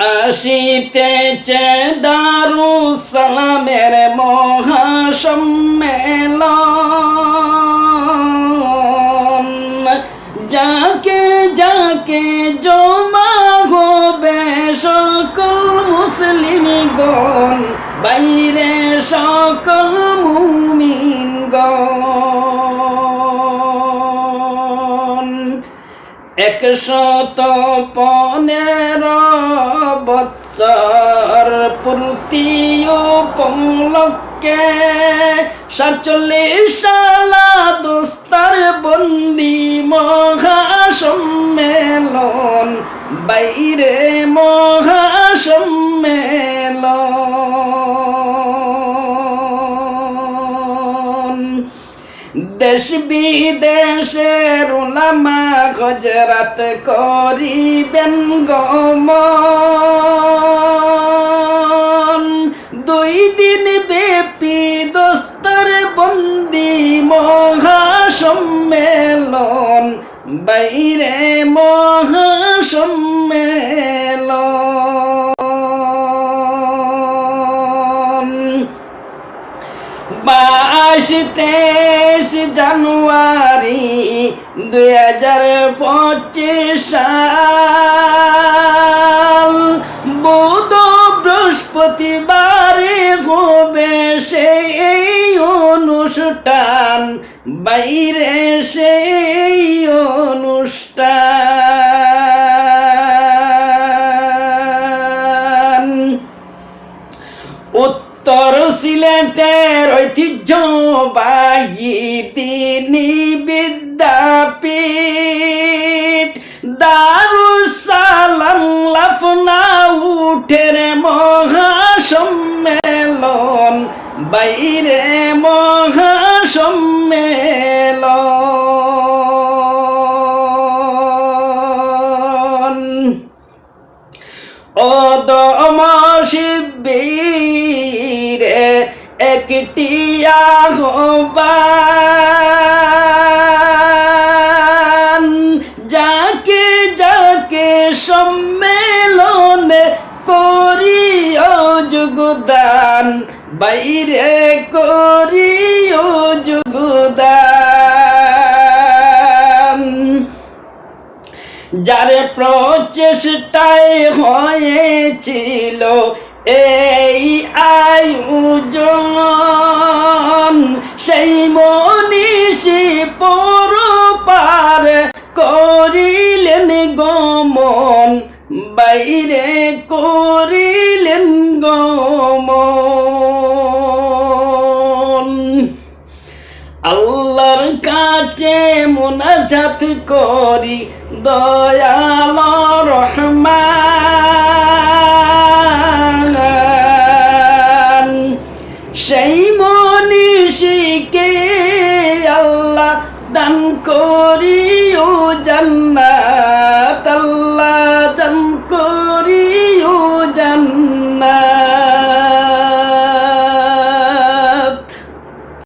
আসিতেছে দারু সালামের মহাসম্মেলন। যাকে যাকে জমা হবে সকল মুসলিম গণ বাইরে সকল একশত পনেরো বৎসর পূর্তি উপলক্ষে সাতচল্লিশ সালা দোস্তার বন্দি মহাসম্মেলন বাইরে মহাসম্মেলন দেশ বিদেশের উলামা গজরাত করিবেন গম দুই দিন ব্যাপী দোস্তর বন্দি মহাসম্মেলন। বাইরে মহাসম্মেলন তেইশ জানুয়ারি দুই হাজার পঁচিশ বুধ বৃহস্পতিবারে হবে সেই অনুষ্ঠান বাইরে সেই অনুষ্ঠান। উত্তর সিলেটের ঐতিহ্যবাহী তিনি বিদ্যাপীঠ। দারুসালাম লাফনা উঠের মহাসম্মেলন বাইরে মহাসম্মেলন। অদম একটি আহ্বান যাকে যাকে সম্মেলনে করিও যোগদান বাইরে করিও যোগদান। যার প্রচেষ্টায় হয়েছিল এই আয়োজন আল্লাহর কাছে মোনাজাত করি দয়াল রহমান। সেই মনীষীকে আল্লাহ দান করি।